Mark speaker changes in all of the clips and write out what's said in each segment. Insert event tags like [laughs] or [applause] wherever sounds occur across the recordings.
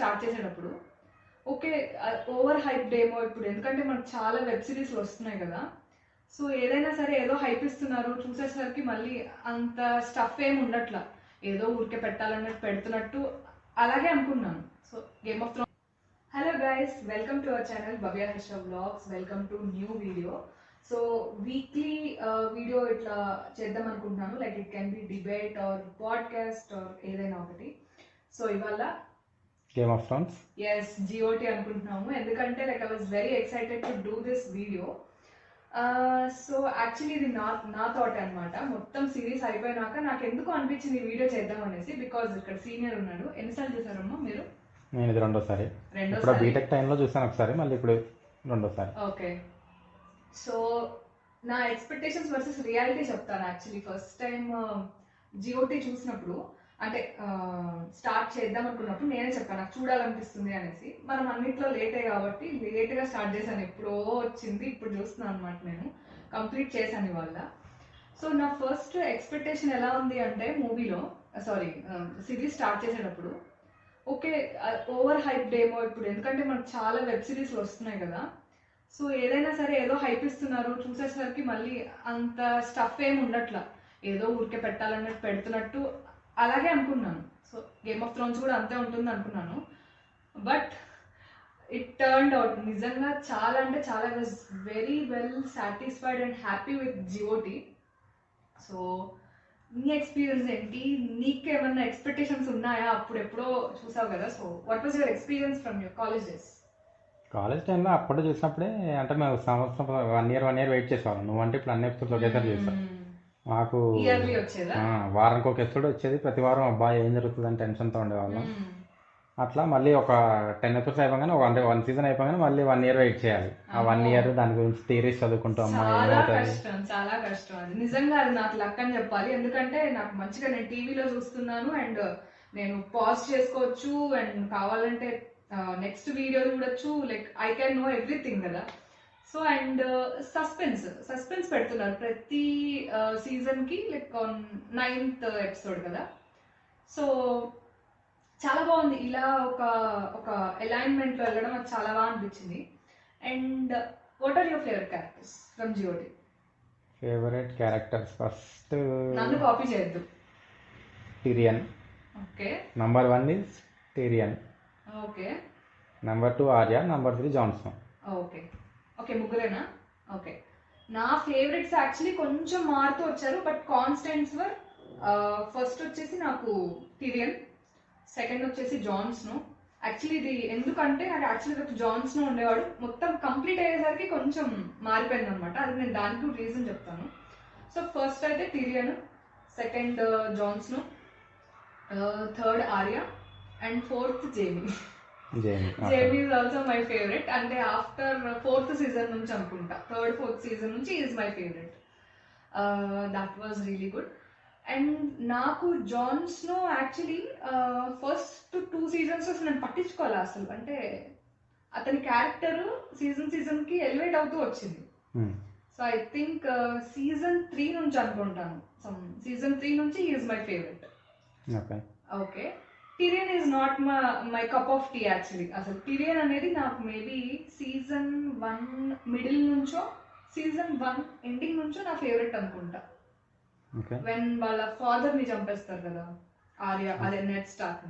Speaker 1: Start చేసేటప్పుడు okay over hype డేమో ఇప్పుడు ఎందుకంటే మనకు చాలా వెబ్ సిరీస్లు వస్తున్నాయి కదా. సో ఏదైనా సరే ఏదో హైప్ ఇస్తున్నారు చూసేసరికి మళ్ళీ అంత స్టఫ్ ఏమి ఉండట్లా. ఏదో ఊరికే పెట్టాలన్నట్టు పెడుతున్నట్టు అలాగే అనుకున్నాను. So game of throne hello guys welcome to our channel Bhavya Harsha blogs welcome to new video so weekly video ఇట్లా చేద్దాం అనుకుంటున్నాను. Like it can be debate or podcast or ఏదైనా ఒకటి. సో ఇవాళ
Speaker 2: game of thrones
Speaker 1: as GOT అనుకుంటున్నాము. ఎందుకంటే like I was very excited to do this video so actually ఇది నా నా థాట్ అన్నమాట. మొత్తం సిరీస్ అయిపోయినాక నాకు ఎందుకు అనిపించింది ఈ వీడియో చేద్దాం అనేసి? బికాజ్ ఇక్కడ సీనియర్ ఉన్నాడు. ఎన్నిసార్లు చూసారమ్మా మీరు?
Speaker 2: నేను ఇది రెండోసారి. ఇప్పుడు బీటెక్ టైంలో చూసాను ఒకసారి మళ్ళీ ఇప్పుడు రెండోసారి.
Speaker 1: ఓకే సో నా ఎక్స్పెక్టేషన్స్ వర్సెస్ రియాలిటీ చెప్తాను యాక్చువల్లీ ఫస్ట్ టైం జియోటీ చూసినప్పుడు అంటే స్టార్ట్ చేద్దాం అనుకున్నప్పుడు నేనే చెప్పాను నాకు చూడాలనిపిస్తుంది అనేసి. మనం అన్నిట్లో లేటే కాబట్టి లేట్గా స్టార్ట్ చేశాను. ఎప్పుడో వచ్చింది ఇప్పుడు చూస్తున్నాను అనమాట నేను. కంప్లీట్ చేశాను ఇవాళ. సో నా ఫస్ట్ ఎక్స్పెక్టేషన్ ఎలా ఉంది అంటే మూవీలో సారీ సిరీస్ స్టార్ట్ చేసేటప్పుడు ఓకే ఓవర్ హైప్ డేమో ఇప్పుడు. ఎందుకంటే మనకు చాలా వెబ్ సిరీస్లు వస్తున్నాయి కదా. సో ఏదైనా సరే ఏదో హైప్ ఇస్తున్నారు చూసేసరికి మళ్ళీ అంత స్టఫ్ ఏమి ఉండట్లా. ఏదో ఊరికే పెట్టాలన్నట్టు పెడుతున్నట్టు అలాగే అనుకున్నాను. సో గేమ్ ఆఫ్ థ్రోన్స్ కూడా అంతే ఉంటుంది అనుకున్నాను. బట్ ఇట్ టర్న్డ్ అవుట్ నిజంగా చాలా అంటే చాలా was very well satisfied and happy with GOT so నీ ఎక్స్పీరియన్స్ ఏంటి? నీకేమన్నా ఎక్స్పెక్టేషన్స్ ఉన్నాయా? అప్పుడు ఎప్పుడో చూసావు కదా? So what was your experience from your college days
Speaker 2: college టైంలో అప్పుడు చూసినప్పుడే అంటే మేము సంవత్సరం one year one year wait చేసేవాళ్ళం. నువ్వు అంటే ఇప్పుడు అన్ని ఎపిసోడ్స్ ఒకేసారి చూస్తాం మాకు వారానికి ఒక ఎపిసోడ్ వచ్చేది. ప్రతి వారం అబ్బాయి ఏం జరుగుతుందని టెన్షన్తో ఉండేవాళ్ళం. అట్లా మళ్ళీ ఒక టెన్ ఎపిసోడ్స్ అయిపోగానే వన్ వన్ సీజన్ అయిపోగానే మళ్ళీ వన్ ఇయర్ వెయిట్ చేయాలి. ఆ వన్. ఇయర్ దాని గురించి థియరీస్ చదువుకుంటూ అమ్మా
Speaker 1: చాలా
Speaker 2: ఏమవుతుంది
Speaker 1: కష్టం చాలా కష్టం అది. నిజంగా అది నాకు లక్ అని చెప్పాలి. ఎందుకంటే నాకు మంచిగా నేను టీవీలో చూస్తున్నాను అండ్ నేను పాజ్ చేసుకోవచ్చు అండ్ కావాలంటే నెక్స్ట్ వీడియో చూడొచ్చు. Like I can know everything కదా. సో అండ్ సస్పెన్స్ సస్పెన్స్ పెడుతున్నారు ప్రతి సీజన్కి లైక్ నైన్త్ ఎపిసోడ్ కదా. సో చాలా బాగుంది. ఇలా ఒక ఒక అలైన్మెంట్లో వెళ్ళడం నాకు చాలా బాగా అనిపించింది. And what are your favourite characters from GOT
Speaker 2: favourite characters first
Speaker 1: నన్ను కాపీ చేయొద్దు.
Speaker 2: Tyrion
Speaker 1: okay.
Speaker 2: Number one is Tyrion
Speaker 1: okay.
Speaker 2: Number two Arya number three Jon Snow
Speaker 1: okay. Okay ముగ్గురేనా okay. నా ఫేవరెట్స్ యాక్చువల్లీ కొంచెం మారుతూ వచ్చారు but constants were first వచ్చేసి నాకు Tyrion second వచ్చేసి జాన్స్ను actually ఇది ఎందుకంటే నాకు యాక్చువల్లీ ఒక జాన్స్ను ఉండేవాడు. మొత్తం కంప్లీట్ అయ్యేసరికి కొంచెం మారిపోయింది అనమాట అది నేను దానికి రీజన్ చెప్తాను. సో ఫస్ట్ అయితే Tyrion second జాన్స్ను third Arya and fourth Jamie
Speaker 2: Jamie
Speaker 1: is also my favourite. అంటే ఆఫ్టర్ ఫోర్త్ సీజన్ నుంచి అనుకుంటా. థర్డ్ ఫోర్త్ సీజన్ నుంచి is my favourite. That was really good and నాకు Jon Snow actually first two seasons అసలు నేను పట్టించుకోవాలి అసలు. అంటే అతని క్యారెక్టర్ సీజన్ సీజన్కి ఎలివేట్ అవుతూ వచ్చింది. So I think season three నుంచి అనుకుంటాను. సీజన్ త్రీ నుంచి is my favourite
Speaker 2: okay
Speaker 1: Tyrion is not my my cup of tea actually అసలు టిరియన్ అనేది నాకు మేబీ సీజన్ వన్ మిడిల్ నుంచో సీజన్ వన్ ఎండింగ్ నుంచో నా ఫేవరెట్ అనుకుంటా. వెన్ వాళ్ళ ఫాదర్ని చంపేస్తారు కదా ఆర్య అదే నెట్ స్టార్ట్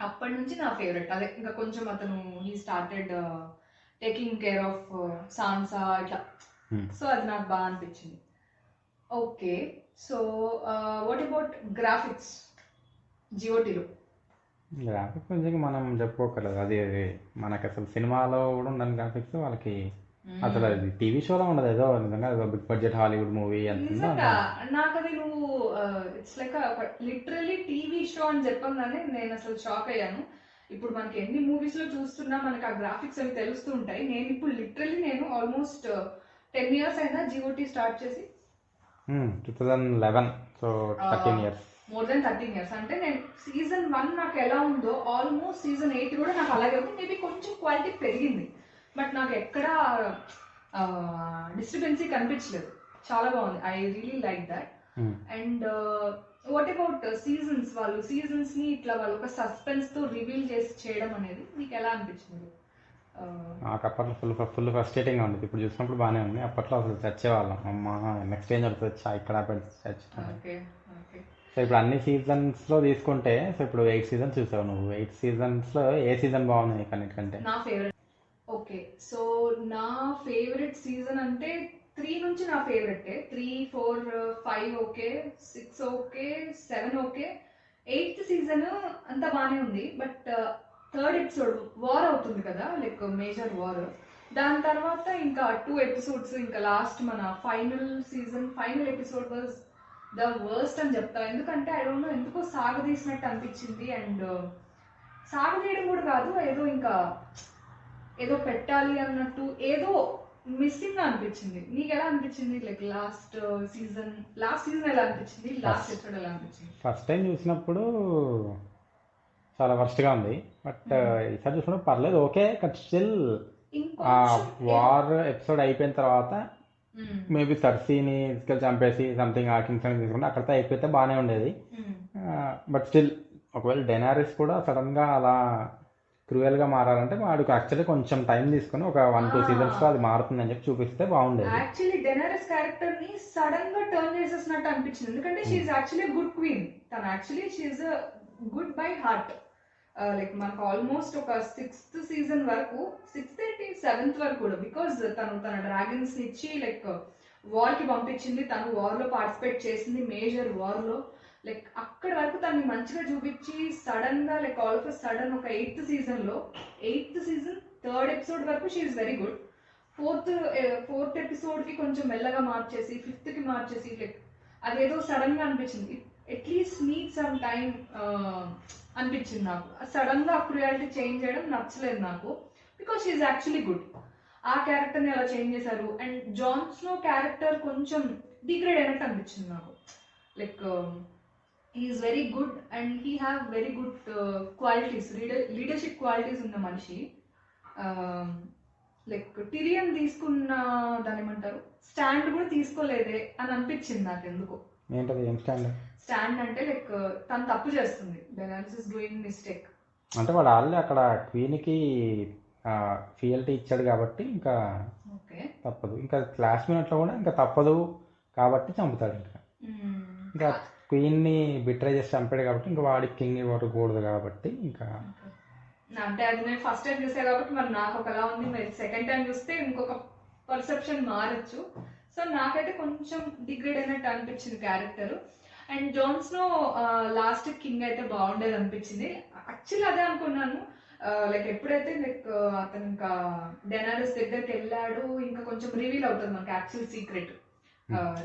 Speaker 1: అప్పటి నుంచి నా ఫేవరెట్ అదే ఇంకా కొంచెం అతను he started taking care of Sansa ఇట్లా. సో అది నాకు బాగా అనిపించింది. Okay so what about graphics జియోటీలో
Speaker 2: graphics గురించి మనం చెప్పుకోకలేదు అది అది మనకి అసలు సినిమాలో కూడా ఉండాలి గ్రాఫిక్స్ వాళ్ళకి అసలు అది టీవీ షోలో ఉండదు. ఏదో నిజంగా ఏదో బిగ్ బడ్జెట్ హాలీవుడ్ మూవీ
Speaker 1: నిజంగా నాకు అది నువ్వు it's like literally TV show అని చెప్పగానే నేను అసలు షాక్ అయ్యాను. ఇప్పుడు మనకి ఎన్ని మూవీస్లో చూస్తున్నా మనకి ఆ గ్రాఫిక్స్ అవి తెలుస్తూ ఉంటాయి. నేను ఇప్పుడు లిటరలీ నేను ఆల్మోస్ట్ టెన్ ఇయర్స్ అయినా జియోటీ స్టార్ట్ చేసి
Speaker 2: two thousand eleven so thirteen years
Speaker 1: more then thirteen years అంటే నేను సీజన్ వన్ నాకు ఎలా ఉందో ఆల్మోస్ట్ సీజన్ ఎయిట్ కూడా నాకు అలాగే ఉంది. మేబీ కొంచెం క్వాలిటీ పెరిగింది. బట్ నాకు ఎక్కడ డిస్టర్బెన్సీ కనిపించలేదు. చాలా బాగుంది. I really like that and what about seasons వాళ్ళు సీజన్స్ని ఇట్లా వాళ్ళు ఒక సస్పెన్స్తో రివీల్ చేసి చేయడం అనేది మీకు ఎలా అనిపించింది?
Speaker 2: నాకు అప్పట్లో ఫుల్ ఫుల్ ఫ్రస్ట్రేటింగ్గా ఉండేది. ఇప్పుడు చూసినప్పుడు బాగానే ఉంది. అప్పట్లో అసలు చచ్చేవాళ్ళం. అమ్మ నెక్స్ట్ ఏం జరుగుతుంది ఇక్కడ చచ్చి సో ఇప్పుడు అన్ని సీజన్స్లో తీసుకుంటే సో ఇప్పుడు ఎయిట్ సీజన్స్ చూసావు నువ్వు. ఎయిట్ సీజన్స్లో ఏ సీజన్ బాగుంది నీకు అన్నిటికంటే?
Speaker 1: నా ఫేవరెట్. ఓకే. సో నా ఫేవరెట్ సీజన్ అంటే త్రీ నుంచి నా favourite. Three four five okay six okay seven okay. Eighth season అంతా బాగానే ఉంది. But uh, third episode war అవుతుంది కదా లైక్ మేజర్ వార్. దాని తర్వాత ఇంకా టూ ఎపిసోడ్స్ ఇంకా లాస్ట్ మన final season final episode was the worst అని చెప్తా ఎందుకంటే ఐ డోంట్ నో ఎందుకో సాగదీసినట్టు అనిపించింది అండ్ సాగదీయడం కూడా కాదు ఏదో ఇంకా ఏదో పెట్టాలి అన్నట్టు ఏదో మిస్సింగ్ అనిపించింది నీకు ఎలా అనిపించింది like last season last season ఎలా అనిపించింది లాస్ట్. ఎపిసోడ్ ఎలా అనిపించింది
Speaker 2: ఫస్ట్ టైం చూసినప్పుడు చాలా వర్స్ట్గా ఉంది బట్
Speaker 1: Hmm.
Speaker 2: ఈసారి చూసినప్పుడు పర్లేదు okay but still war episode అయిపోయిన తర్వాత. మేబీ సర్సీని తీసుకెళ్ళి చంపేసి సంథింగ్ ఆ కింగ్స్ని తీసుకుంటే అక్కడితో అయిపోతే బాగానే ఉండేది. బట్ స్టిల్ ఒకవేళ డెనారిస్ కూడా సడన్గా అలా క్రూయల్గా మారాలంటే వాడికి యాక్చువల్లీ కొంచెం టైం తీసుకుని ఒక వన్ టూ. సీజన్స్లో అది మారుతుందని చెప్పి చూపిస్తే బాగుండేది.
Speaker 1: యాక్చువల్లీ డెనరస్ క్యారెక్టర్ని సడన్గా టర్న్ చేసేసినట్టు అనిపించింది. ఎందుకంటే షీఈ్ యాక్చువల్లీ గుడ్ క్వీన్ తను actually she's good by heart Uh, like మనకు ఆల్మోస్ట్ ఒక సిక్స్త్ సీజన్ వరకు సిక్స్త్ ఏంటి? సెవెంత్ వరకు కూడా. బికాజ్ తను తన డ్రాగన్స్ ఇచ్చి లైక్ వార్కి పంపించింది. తను వార్లో పార్టిసిపేట్ చేసింది మేజర్ వార్లో. లైక్ అక్కడ వరకు తను మంచిగా చూపించి సడన్గా లైక్ ఆల్ ఆఫ్ సడన్ ఒక ఎయిత్ సీజన్లో ఎయిత్ సీజన్ థర్డ్ ఎపిసోడ్ వరకు she's very good fourth fourth ఎపిసోడ్కి కొంచెం మెల్లగా మార్చేసి ఫిఫ్త్కి మార్చేసి లైక్ అదేదో సడన్గా అనిపించింది. అట్లీస్ట్ నీడ్ సమ్ టైం అనిపించింది నాకు. సడన్గా క్రుయాలిటీ చేంజ్ చేయడం నచ్చలేదు నాకు. బికాస్ షీఈ్ యాక్చువల్లీ గుడ్ ఆ క్యారెక్టర్ని అలా చేంజ్ చేశారు. అండ్ జాన్ స్నో క్యారెక్టర్ కొంచెం డిగ్రేడ్ అయినట్టు అనిపించింది నాకు. Like is very good and he have very good qualities leader leadership qualities ఉన్న మనిషి. Um, లైక్ టిరియన్ తీసుకున్న దాని ఏమంటారు? స్టాండ్ కూడా తీసుకోలేదే అని అనిపించింది నాకు ఎందుకు.
Speaker 2: ఏంటది? ఏం స్టాండ్
Speaker 1: స్టాండ్ అంటే లైక్ తను తప్పు చేస్తుంది. డెనాలిస్ ఇస్ డూయింగ్ మిస్టేక్
Speaker 2: అంటే వాడు ఆల్రెడీ అక్కడ క్వీన్కి ఫియల్టీ ఇచ్చాడు కాబట్టి ఇంకా
Speaker 1: ఓకే.
Speaker 2: తప్పదు. ఇంకా క్లాస్ మినిట్లో కూడా ఇంకా తప్పదు కాబట్టి చంపుతాడు ఇంకా. ఇంకా క్వీన్ని బిట్రై చేసి చంపాడు కాబట్టి ఇంకా వాడికి కింగ్ ఇవ్వకూడదు కాబట్టి ఇంకా
Speaker 1: అంటే అది నేను ఫస్ట్ టైం చూసా కాబట్టి మరి నాకు ఒకలా ఉంది. మరి సెకండ్ టైం చూస్తే ఇంకొక పర్సెప్షన్ మారచ్చు. సో నాకైతే కొంచెం డిగ్రేడ్ అయినట్టు అనిపించింది character and Jon Snow last king అయితే బాగుండేది అనిపించింది. యాక్చువల్లీ అదే అనుకున్నాను. లైక్ ఎప్పుడైతే లైక్ అతను ఇంకా డెనారస్ దగ్గరికి వెళ్ళాడు ఇంకా కొంచెం రివీల్ అవుతుంది మనకి యాక్చువల్ సీక్రెట్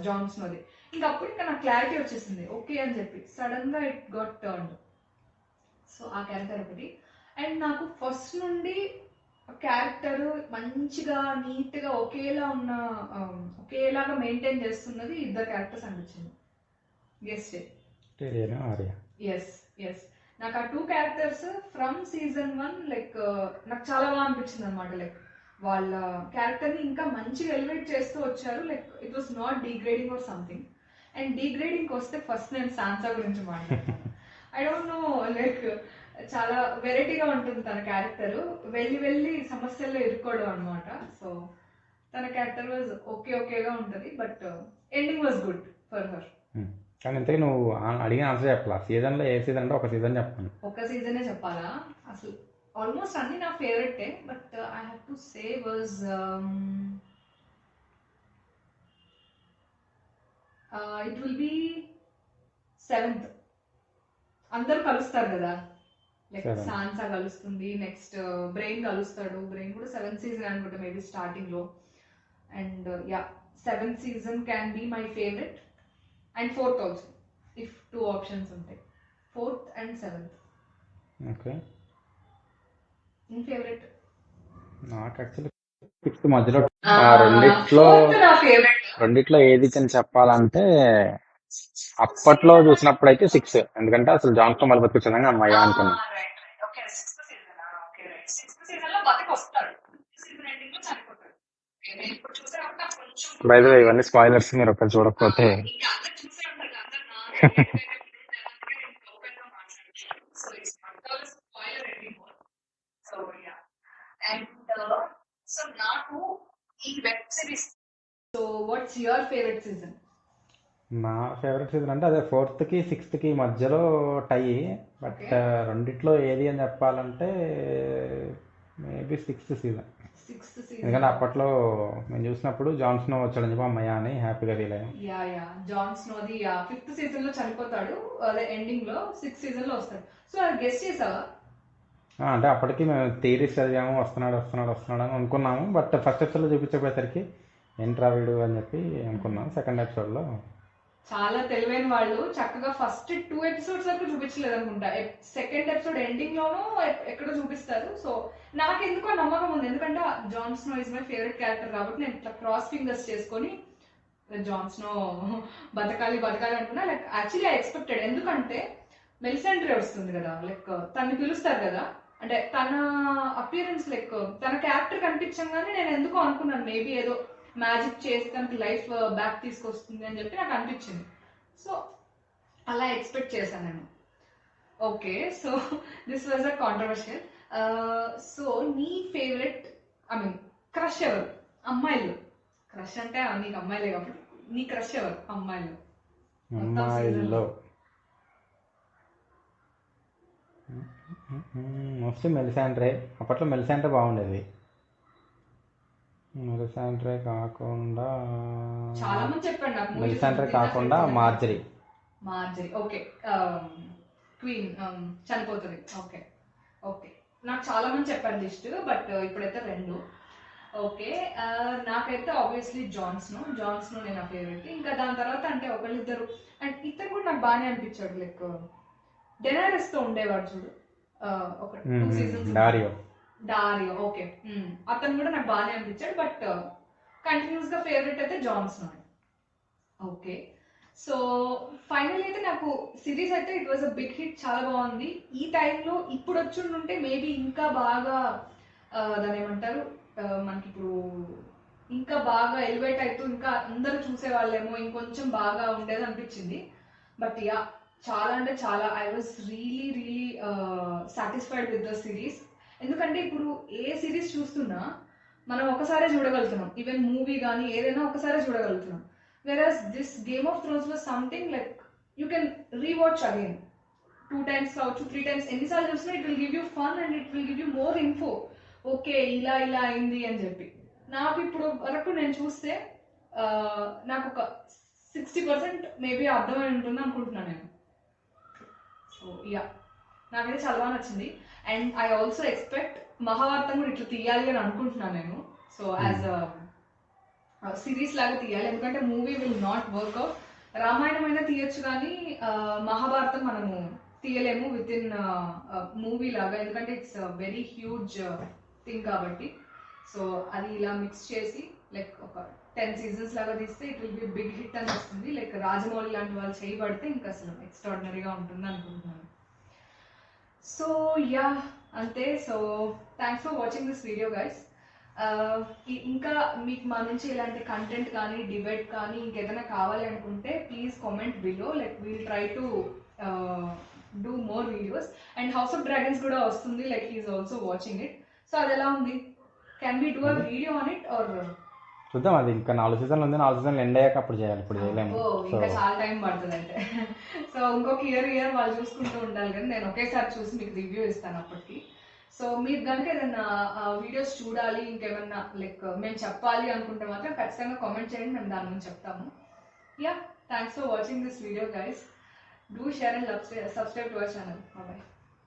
Speaker 1: జాన్స్నోది ఇంకా అప్పుడు ఇంకా నాకు క్లారిటీ వచ్చేసింది. ఓకే అని చెప్పి సడన్గా ఇట్ గాట్ టర్న్ సో ఆ క్యారెక్టర్ ఒకటి. అండ్ నాకు ఫస్ట్ నుండి క్యారెక్టర్ మంచిగా నీట్గా ఒకేలా ఉన్న um, ఒకేలాగా మెయింటైన్ చేస్తున్నది ఇద్దరు క్యారెక్టర్స్ అనిపించింది. గెస్ట్
Speaker 2: టేరియన్ ఆర్య
Speaker 1: ఎస్ ఎస్ నాకు ఆ two characters from season one like నాకు చాలా బాగా అనిపించింది అనమాట లైక్ వాళ్ళ క్యారెక్టర్ని ఇంకా మంచిగా ఎలివేట్ చేస్తూ వచ్చారు like it was not degrading or something and degrading వస్తే ఫస్ట్ నేను సాన్సా గురించి మాట్లాడతాను. ఐ డోంట్ నో లైక్ చాలా వెరైటీగా ఉంటుంది తన క్యారెక్టర్ వెళ్ళి వెళ్ళి సమస్యల్లో ఇరుక్కోవడం అనమాట సో తన క్యారెక్టర్ వాజ్ ఓకే ఓకేగా ఉంటుంది but ending was good for her
Speaker 2: కానీ ఇంతకీ నువ్వు అడిగిన ఆన్సర్ చెప్పాలా? సీజన్లో ఏ సీజన్ అంటే ఒక సీజన్ చెప్పాను
Speaker 1: ఒక సీజనే చెప్పాలా? అసలు ఆల్మోస్ట్ అన్ని నా ఫేవరెటే but I have to say was it will be seventh అందరూ కలుస్తారు కదా? లైక్. సాన్సా కలుస్తుంది నెక్స్ట్ బ్రెయిన్ కలుస్తాడు. బ్రెయిన్ కూడా సెవెంత్ సీజన్ అనుకుంటా మేబీ స్టార్టింగ్లో. And yeah seventh season can be my favourite and fourth also if two options ఉంటాయి. Fourth and seventh
Speaker 2: okay
Speaker 1: నీ ఫేవరెట్
Speaker 2: నాకు యాక్చువల్లీ సిక్స్త్ మధ్యలో ఆ రెండిట్లో రెండిట్లో ఏది అని చెప్పాలంటే అప్పట్లో చూసినప్పుడు అయితే సిక్స్ ఎందుకంటే అసలు జాన్స్తో మళ్ళీ బతికొచ్చిందని అమ్మాయి అనుకున్నాను ఇవన్నీ స్పాయిలర్స్ మీరు ఒకటి చూడకపోతే.
Speaker 1: ఫేవరెట్ సీజన్
Speaker 2: నా ఫేవరెట్ సీజన్ అంటే అదే ఫోర్త్కి సిక్స్త్కి మధ్యలో టై బట్
Speaker 1: uh,
Speaker 2: రెండిట్లో ఏది అని చెప్పాలంటే మేబీ సిక్స్త్ సీజన్ ఎందుకంటే అప్పట్లో మేము చూసినప్పుడు జాన్ స్నో వచ్చాడని చెప్పి అమ్మయ్య అని హ్యాపీగా ఫీల్ అయ్యాం.
Speaker 1: Yeah yeah. జాన్ స్నోది యా ఫిఫ్త్ సీజన్లో చనిపోతాడు. అదే ఎండింగ్లో సిక్స్త్ సీజన్లో వస్తాడు. సో అది గెస్ట్ చేసావా?
Speaker 2: అంటే అప్పటికి మేము థియరీస్ చదివాము వస్తున్నాడు వస్తున్నాడు వస్తున్నాడు అని అనుకున్నాము. బట్ ఫస్ట్ ఎపిసోడ్లో చూపించకపోయేసరికి ఏంట్రా వీడు? అని చెప్పి అనుకున్నాం. సెకండ్ ఎపిసోడ్లో
Speaker 1: చాలా తెలివైన వాళ్ళు. చక్కగా ఫస్ట్ టూ ఎపిసోడ్స్ వరకు చూపించలేదు అనుకుంటా సెకండ్ ఎపిసోడ్ ఎండింగ్ లోనూ ఎక్కడో చూపిస్తారు. సో నాకు ఎందుకో నమ్మకం ఉంది. ఎందుకంటే Jon Snow is my favourite character కాబట్టి నేను ఇట్లా క్రాస్ ఫింగర్స్ చేసుకొని జాన్ స్నో బతకాలి బతకాలి అనుకున్నా. లైక్ యాక్చువల్లీ ఐ ఎక్స్పెక్టెడ్ ఎందుకంటే మెలిసెంట్రీ వస్తుంది కదా. లైక్ తను పిలుస్తారు కదా. అంటే తన అపియరెన్స్ లైక్ తన క్యారెక్టర్ కనిపించగానే నేను ఎందుకో అనుకున్నాను. మేబీ ఏదో మ్యాజిక్ చేసి తనకి లైఫ్ బ్యాక్ తీసుకొస్తుంది అని చెప్పి నాకు అనిపించింది సో అలా ఎక్స్పెక్ట్ చేశాను నేను okay so this was a controversial so నీ ఫేవరెట్ ఐ మీన్ క్రష్ ఎవరు అమ్మాయిలు క్రష్ అంటే నీకు అమ్మాయిలే కాబట్టి నీ క్రష్ ఎవరు అమ్మాయిలు
Speaker 2: అమ్మాయిల్లో మోస్ట్లీ మెలిసాండ్రే అప్పట్లో మెలిసాండ్రే బాగుండేది మెలిసాండ్రే కాకుండా
Speaker 1: చాలా మంది చెప్పండి నాకు movies
Speaker 2: మెలిసాండ్రే
Speaker 1: గురించి.
Speaker 2: కాకుండా మార్జరీ.
Speaker 1: Margaery okay. క్వీన్ చనిపోతుంది. ఓకే. ఓకే. నాకు చాలా మంది చెప్పారు లిస్ట్ బట్ ఇప్పుడైతే రెండు. ఓకే. నాకైతే ఆబ్వియస్లీ జాన్స్నో. జాన్స్నో నేను నా ఫేవరెట్ ఇంకా దాని తర్వాత అంటే ఒకళ్ళిద్దరు. అండ్ ఇతను కూడా నాకు బాగానే అనిపించాడు లైక్ డెనారస్తో ఉండేవాడు చూడు. Uh, ఒక two seasons
Speaker 2: Daario
Speaker 1: Daario okay అతను కూడా నాకు బాగానే అనిపించాడు బట్ కంటిన్యూస్గా ఫేవరెట్ అయితే జాన్స్నో ఓకే సో ఫైనల్ అయితే నాకు సిరీస్ అయితే it was a big hit చాలా బాగుంది. ఈ టైంలో ఇప్పుడు వచ్చి ఉంటే మేబీ ఇంకా బాగా ఆ, దాన్ని ఏమంటారు ఆ, మనకి ఇప్పుడు ఇంకా బాగా ఎలివేట్ అవుతూ ఇంకా అందరూ చూసే వాళ్ళేమో ఇంకొంచెం బాగా ఉండేది అనిపించింది. బట్ యా చాలా అంటే చాలా I was really really satisfied with the series ఎందుకంటే ఇప్పుడు ఏ సిరీస్ చూస్తున్నా మనం ఒకసారే చూడగలుగుతున్నాం. ఈవెన్ మూవీ కానీ ఏదైనా ఒకసారే చూడగలుగుతున్నాం. Versus this Game of Thrones was something like you can rewatch again two times కావచ్చు త్రీ టైమ్స్ ఎన్నిసార్లు చూసినా it will give you fun and it will give you more info okay ఇలా ఇలా అయింది అని చెప్పి. నాకు ఇప్పుడు వరకు నేను చూస్తే నాకు ఒక సిక్స్టీ పర్సెంట్ మేబీ అర్థమై ఉంటుంది అనుకుంటున్నాను నేను. సో యా నాకైతే చాలా నచ్చింది. And I also expect Mahabharatam కూడా ఇట్లా తీయాలి అని అనుకుంటున్నాను నేను. సో యాజ్ సిరీస్ లాగా తీయాలి. ఎందుకంటే movie will not work out Ramayanam అయినా తీయొచ్చు కానీ మహాభారతం మనము తీయలేము విత్ ఇన్ మూవీ లాగా. ఎందుకంటే ఇట్స్ వెరీ హ్యూజ్ థింగ్ కాబట్టి. సో అది ఇలా మిక్స్ చేసి లైక్ ఒక టెన్ సీజన్స్ లాగా తీస్తే it will be big hit అని వస్తుంది. లైక్ రాజమౌళి లాంటి వాళ్ళు చేయబడితే ఇంకా అసలు ఎక్స్ట్రాడినరీగా ఉంటుంది అనుకుంటున్నాను సో యా అంతే. So thanks for watching this video guys ఇంకా మీకు మా నుంచి ఇలాంటి కంటెంట్ కానీ డిబేట్ కానీ ఇంకేదైనా కావాలి అనుకుంటే please comment below like we'll try to do more videos and house of dragons కూడా వస్తుంది. Like is also watching it so అది ఎలా ఉంది? Can be do a video on it or
Speaker 2: చూద్దాం అది ఇంకా నాలుగు సీజన్లు ఉంది నాలుగు సీజన్లు ఎండ్ అయ్యాక అప్పుడు చేయాలి ఇప్పుడు చేయలేము.
Speaker 1: ఇంకా చాలా టైం పడుతుంది అంటే సో [laughs] ఇంకొక ఇయర్ ఇయర్ వాళ్ళు చూసుకుంటూ ఉండాలి కానీ నేను ఒకేసారి చూసి మీకు రివ్యూ ఇస్తాను అప్పటికి. సో మీరు కనుక ఏదైనా వీడియోస్ చూడాలి ఇంకేమన్నా లైక్ మేము చెప్పాలి అనుకుంటే మాత్రం ఖచ్చితంగా కామెంట్ చేయండి మేము దాని గురించి చెప్తాము. Yeah thanks for watching this video guys do share and subscribe to our channel bye